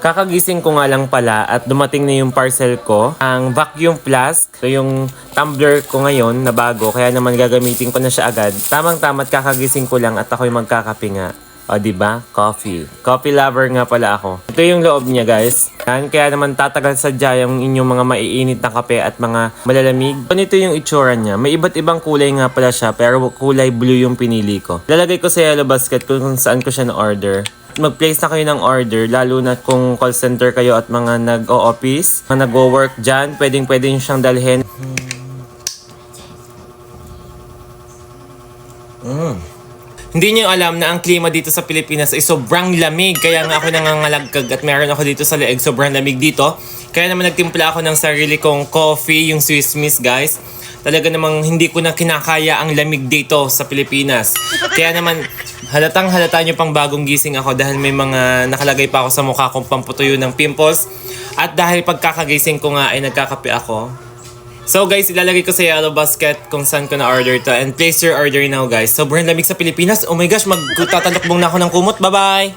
Kakagising ko nga lang pala at dumating na yung parcel ko. Ang vacuum flask. Ito yung tumbler ko ngayon na bago. Kaya naman gagamitin ko na siya agad. Tamang-tamat kakagising ko lang at ako'y magkakape nga. O, ba? Coffee. Coffee lover nga pala ako. Ito yung loob niya, guys. Yan, kaya naman tatagal sadya yung inyong mga maiinit na kape at mga malalamig. Ganito yung itsura niya. May iba't ibang kulay nga pala siya, pero kulay blue yung pinili ko. Lalagay ko sa yellow basket kung saan ko siya na-order. Mag-place na kayo ng order, lalo na kung call center kayo at mga nag-o-office, mga nag-work dyan, pwedeng-pwede nyo siyang dalhin. Hindi niyo alam na ang klima dito sa Pilipinas ay sobrang lamig. Kaya nga ako nangangalagkag at meron ako dito sa leeg. Sobrang lamig dito. Kaya naman nagtimpla ako ng sarili kong coffee, yung Swiss Miss guys. Talaga namang hindi ko na kinakaya ang lamig dito sa Pilipinas. Kaya naman halatang halata niyo pang bagong gising ako dahil may mga nakalagay pa ako sa mukha kong pamputuyo ng pimples. At dahil pagkakagising ko nga ay nagkakape ako. So guys, ilalagay ko sa yellow basket kung saan ko na-order to. And place your order now guys. Sobrang lamig sa Pilipinas. Oh my gosh, magtatalokbong na ako ng kumot. Bye-bye!